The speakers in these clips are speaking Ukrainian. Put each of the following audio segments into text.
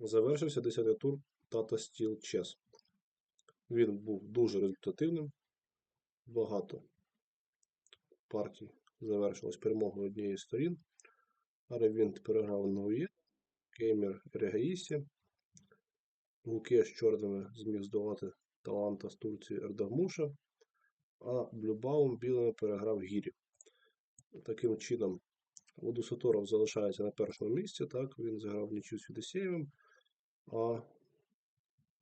Завершився 10-й тур Tata Steel Chess. Він був дуже результативним. Багато партій завершилось перемогою однієї з сторін. Аревінт переграв Нує, Кеймер Регаїсі. Гуке з чорними зміг здолати таланта з Турції Ердагмуша, а Блюбаум білими переграв Гірі. Таким чином, Водусаторов залишається на першому місці, так, він зіграв нічю з Федосеєвим, а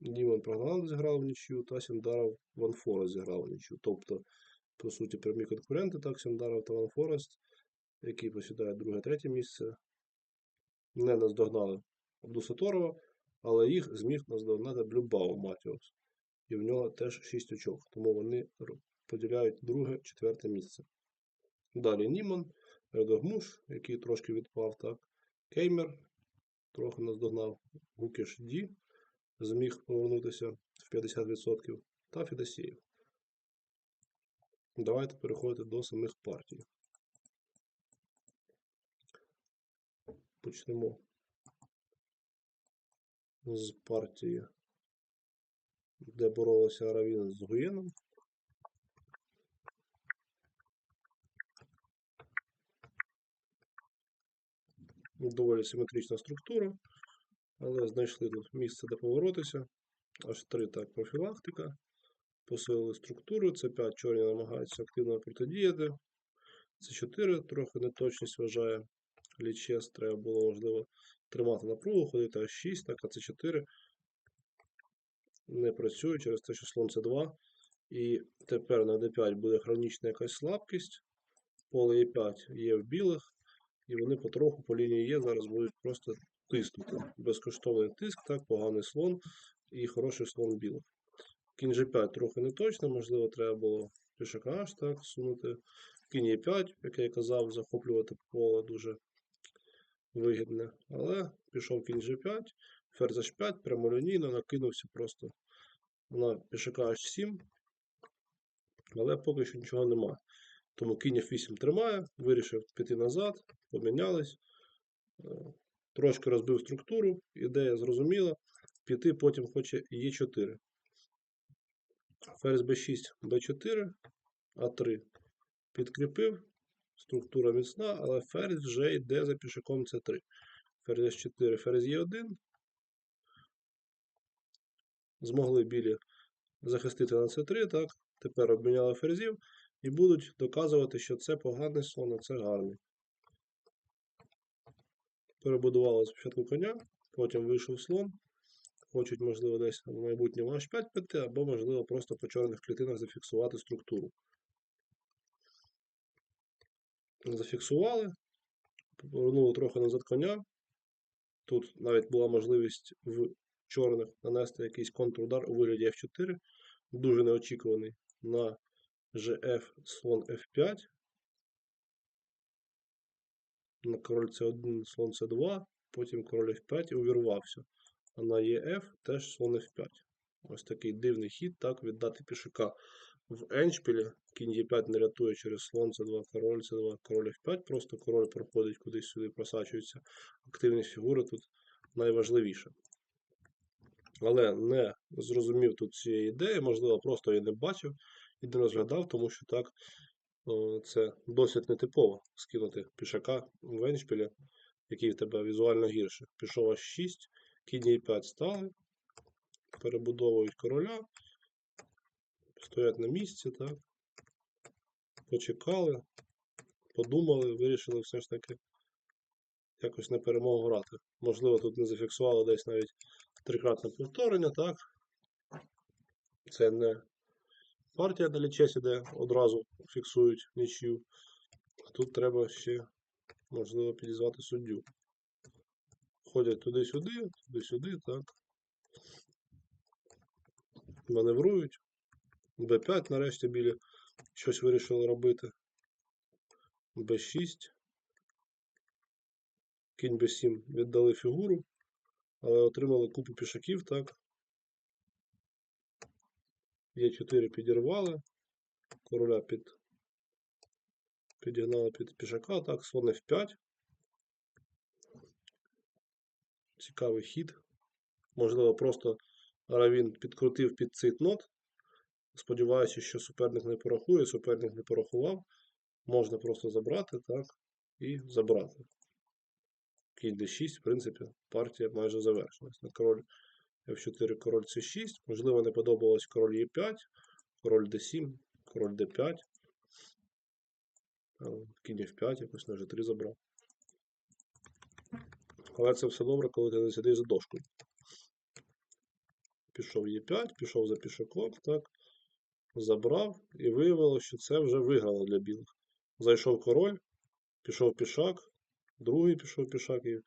Німан Прогнал зіграв в нічю, та Сіндаров Ван Форест зіграв в нічю. Тобто, по суті, прямі конкуренти, так, Сіндаров та Ван Форест, які посідають друге-третє місце, не наздогнали Абдусаторова, але їх зміг наздогнати Блюбау Матіос. І в нього теж 6 очок, тому вони поділяють друге-четверте місце. Далі Німан, Ердогмуш, який трошки відпав, так. Кеймер трохи наздогнав. Гукеш Ді зміг повернутися в 50%. Та Федосієв. Давайте переходити до самих партій. Почнемо з партії, де боролися Аравін з Гуєном. Доволі симетрична структура, але знайшли тут місце, де поворотися. Аж 3 так профілактика. Посилили структуру. Це 5 чорні намагаються активно протидіяти. Це 4 трохи неточність вважає. Лічес треба було, можливо, тримати напругу, ходити аж 6, так, а це 4 не працює через те, що слон це 2. І тепер на d5 буде хронічна якась слабкість. Поле e5 є в білих, і вони потроху по лінії Є зараз будуть просто тиснути. Безкоштовний тиск, так, поганий слон і хороший слон білих. Кінь G5 трохи не точно, можливо, треба було пішака аж так сунути. Кінь E5, як я казав, захоплювати поле дуже вигідне. Але пішов кінь G5, ферзь H5, прямолінійно накинувся просто на пішака H7. Але поки що нічого немає. Тому кінь F8 тримає, вирішив піти назад, помінялись. Е, Трошки розбив структуру, ідея зрозуміла. Піти потім хоче Е4. Ферзь b6, b4, а3. Підкріпив. Структура міцна, але ферзь вже йде за пішаком c3. Ферзь s4, ферзь e1. Змогли білі захистити на c3, так. Тепер обміняли ферзів і будуть доказувати, що це поганий слон, а це гарний. Перебудували спочатку коня, потім вийшов слон. Хочуть, можливо, десь в майбутньому H5 піти, або, можливо, просто по чорних клітинах зафіксувати структуру. Зафіксували, повернули трохи назад коня. Тут навіть була можливість в чорних нанести якийсь контрудар у вигляді F4, дуже неочікуваний на GF слон F5. На король C1, слон C2, потім король F5 і увірвався. А на ЕФ теж слон F5. Ось такий дивний хід, так, віддати пішака в еншпілі. Кінь Е5 не рятує через слон С2, король С2, король F5. Просто король проходить кудись сюди, просачується. Активність фігури тут найважливіша. Але не зрозумів тут цієї ідеї, можливо, просто її не бачив і не розглядав, тому що так це досить нетипово скинути пішака в еншпілі, який в тебе візуально гірше. Пішов аж 6. Кінь e5 стали, перебудовують короля, стоять на місці, так. Почекали, подумали, вирішили все ж таки якось на перемогу грати. Можливо, тут не зафіксували десь навіть трикратне повторення, так. Це не партія на лічесі, де одразу фіксують нічию. Тут треба ще, можливо, підізвати суддю ходять туди-сюди, туди-сюди, так. Маневрують. Б5 нарешті білі щось вирішили робити. Б6. Кінь Б7 віддали фігуру, але отримали купу пішаків, так. Е4 підірвали. Короля під підігнали під пішака, так, слон F5. Цікавий хід. Можливо, просто Равін підкрутив під цит нот. Сподіваючись, що суперник не порахує, суперник не порахував. Можна просто забрати, так, і забрати. Кінь d6, в принципі, партія майже завершилась. На король F4, король C6. Можливо, не подобалось король E5, король D7, король D5. Е, Кінь F5, якось на G3 забрав. Але це все добре, коли ти не сидиш за дошкою. Пішов Е5, пішов за пішаком, так. Забрав і виявилося, що це вже виграло для білих. Зайшов король, пішов пішак, другий пішов пішак і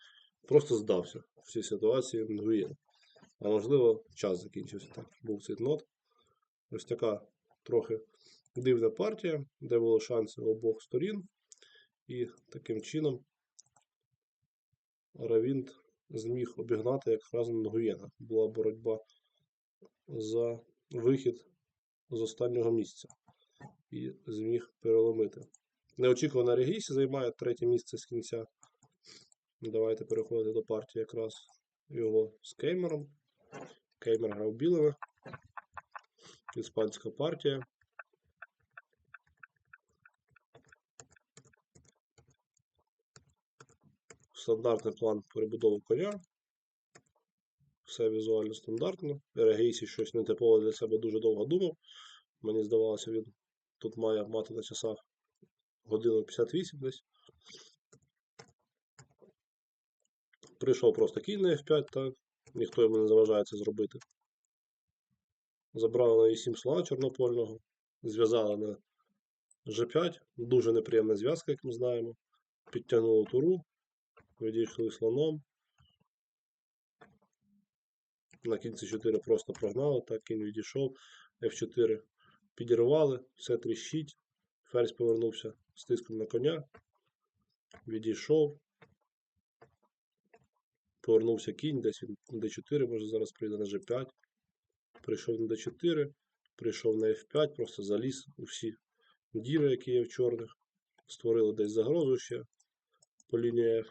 просто здався в цій ситуації Нгуєн. А можливо, час закінчився так. Був цей нот. Ось така трохи дивна партія, де були шанси обох сторін. І таким чином Равінт зміг обігнати якраз Нгуєна. Була боротьба за вихід з останнього місця і зміг переломити. Неочікувано Регісі займає третє місце з кінця. Давайте переходити до партії якраз його з Кеймером. Кеймер грав білими. Іспанська партія. Стандартний план перебудови коня. Все візуально стандартно. Регейсі щось нетипове для себе дуже довго думав. Мені здавалося, він тут має мати на часах годину 58 десь. Прийшов просто кінь на F5, так. Ніхто йому не заважає це зробити. Забрали на E7 слона чорнопольного, зв'язали на G5. Дуже неприємна зв'язка, як ми знаємо. Підтягнули туру, відійшли слоном. На кінці 4 просто прогнали, так кінь відійшов. F4 підірвали, все тріщить. Ферзь повернувся з тиском на коня. Відійшов. Повернувся кінь, десь він на d4, може зараз прийде на g5. Прийшов на d4, прийшов на f5, просто заліз у всі діри, які є в чорних. Створили десь загрозу ще по лінії F.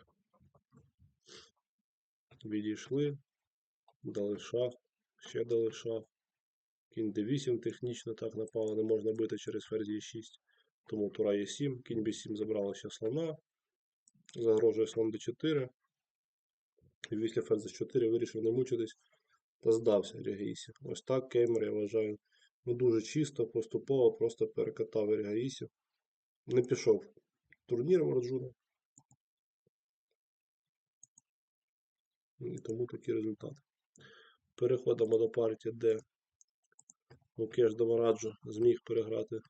Відійшли, дали шах, ще дали шах. Кінь d8 технічно так напало, не можна бити через ферзь e6. Тому тура e7, кінь b7 забрала ще слона. Загрожує слон d4. Після ферзь 4 вирішив не мучитись та здався Регейсі. Ось так Кеймер, я вважаю, ну дуже чисто, поступово, просто перекатав Регейсі. Не пішов турніром Раджуна. І тому такі результати. Переходимо до партії, де Лукеш Домараджо зміг переграти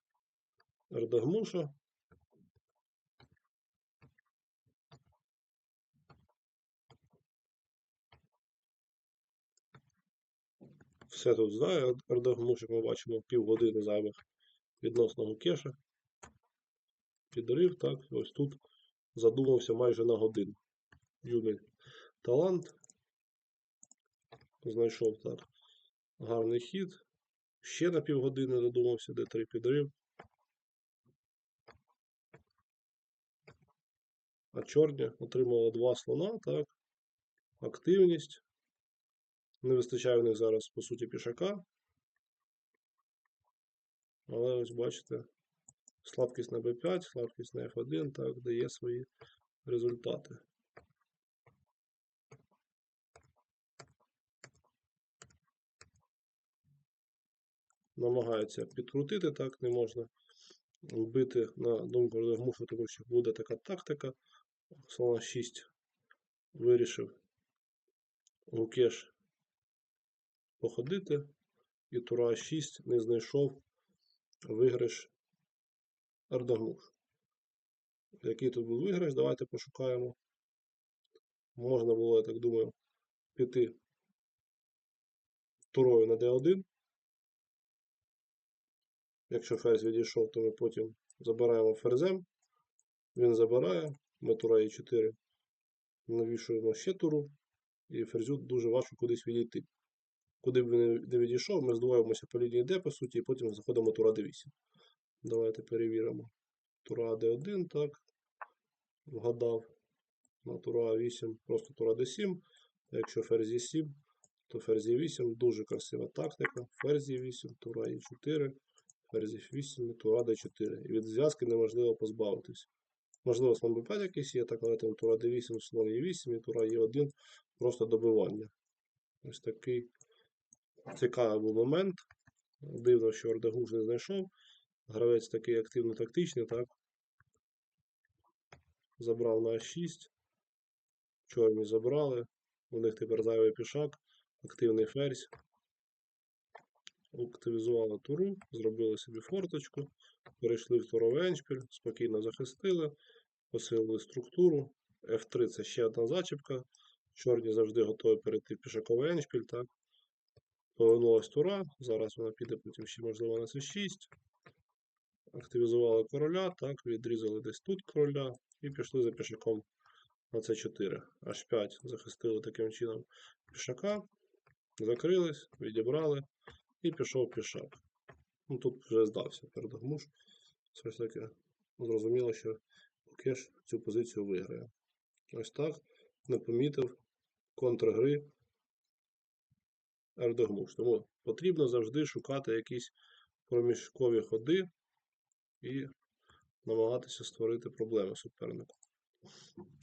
Ардагмуша. Все тут знає Ардагмуш, як ми бачимо, півгодини зайвих відносного кеша. Підрив, так, ось тут задумався майже на годину. Юний талант. Знайшов так гарний хід. Ще на півгодини додумався, де 3 підрив. А чорні отримала два слона, так. Активність. Не вистачає в них зараз, по суті, пішака. Але ось бачите, слабкість на B5, слабкість на F1, так, дає свої результати. Намагаються підкрутити, так, не можна бити на думку Рдогмушу, тому що буде така тактика. Слона 6 вирішив Лукеш походити, і Тура 6 не знайшов виграш Ардагмуш. Який тут був виграш? Давайте пошукаємо. Можна було, я так думаю, піти турою на D1. Якщо ферзь відійшов, то ми потім забираємо ферзем. Він забирає, ми тура Е4 навішуємо ще туру, і ферзю дуже важко кудись відійти. Куди б він не відійшов, ми здвоїмося по лінії D, по суті, і потім заходимо тура D8. Давайте перевіримо. Тура D1, так. Вгадав. На тура 8, просто тура D7. Якщо ферзь E7, то ферзь Е8 дуже красива тактика. Ферзь Е8, тура Е4, ферзь F8, тура Д4. І від зв'язки неможливо позбавитись. Можливо, слон Б5 якийсь є, так, але там тура Д8, слон Е8 і тура Е1 просто добивання. Ось такий цікавий був момент. Дивно, що Ордегуш не знайшов. Гравець такий активно-тактичний, так? Забрав на А6. Чорні забрали. У них тепер зайвий пішак, активний ферзь. Активізували туру, зробили собі форточку, перейшли в туровий еншпіль, спокійно захистили, посилили структуру. F3 це ще одна зачіпка. Чорні завжди готові перейти в пішаковий еншпіль, так? Повернулась тура, зараз вона піде потім ще, можливо, на c6. Активізували короля, так, відрізали десь тут короля і пішли за пішаком на c4. H5 захистили таким чином пішака, закрились, відібрали і пішов пішак. Ну, тут вже здався передогмуш. Все ж таки зрозуміло, що Кеш цю позицію виграє. Ось так не помітив контргри Ердогмуш. Тому потрібно завжди шукати якісь проміжкові ходи і намагатися створити проблеми супернику.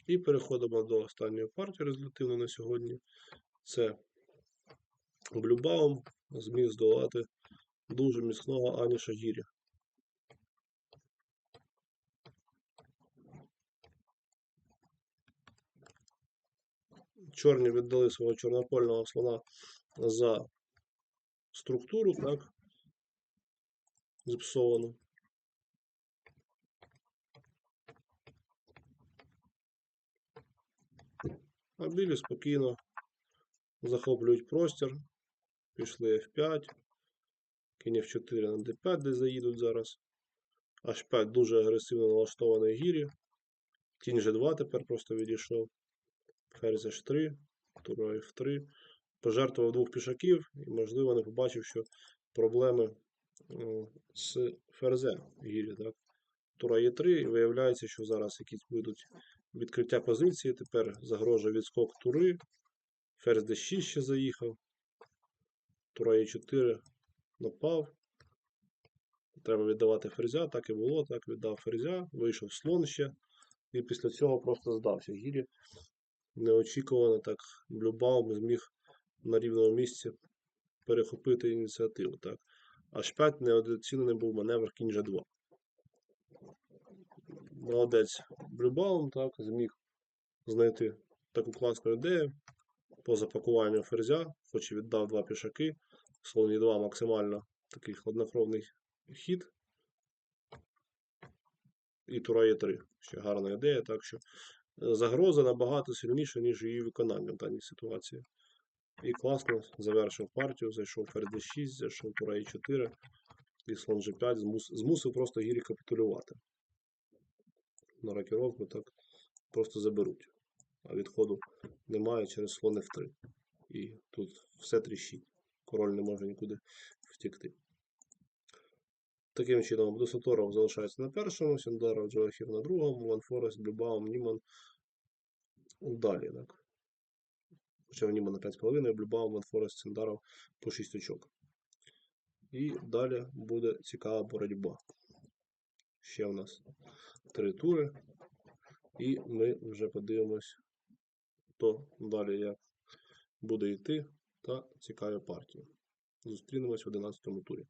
І переходимо до останньої партії результативно на сьогодні. Це Блюбаум зміг здолати дуже міцного Аніша Гірі. Чорні віддали свого чорнопольного слона за структуру, так, зіпсовану. А білі спокійно захоплюють простір. Пішли F5. Кінь F4 на D5, де заїдуть зараз. H5 дуже агресивно налаштований гірі. Кінь G2 тепер просто відійшов. Ферзь H3, тура F3. Пожертвував двох пішаків і, можливо, не побачив, що проблеми м, з ферзем гірі. Так? Тура Е3, і виявляється, що зараз якісь будуть відкриття позиції. Тепер загрожує відскок тури. Ферзь D6 ще заїхав. Тура Е4 напав. Треба віддавати ферзя, так і було, так віддав ферзя, вийшов слон ще. І після цього просто здався. Гірі неочікувано так Блюбаум зміг на рівному місці перехопити ініціативу. Так. Аж 5 неодоцінений був маневр кінь G2. Молодець Блюбаум так, зміг знайти таку класну ідею по запакуванню ферзя, хоч і віддав два пішаки. Слон е 2 максимально такий хладнокровний хід. І тура е 3 Ще гарна ідея, так що загроза набагато сильніша, ніж її виконання в даній ситуації. І класно завершив партію, зайшов ферзь d6, зайшов тура е 4 і слон g5 змус, змусив просто гірі капітулювати. На рокіровку так просто заберуть. А відходу немає через слон f3. І тут все тріщить. Король не може нікуди втікти. Таким чином, Досаторов залишається на першому, Сендаров, Джоахір на другому, Ван Форест, Блюбаум, Німан далі. Так. Хоча в Німан на 5,5, Блюбаум, Ван Форест, Сендаров по 6 очок. І далі буде цікава боротьба. Ще у нас три тури. І ми вже подивимось, хто далі як буде йти та цікаві партії. Зустрінемось в 11 турі.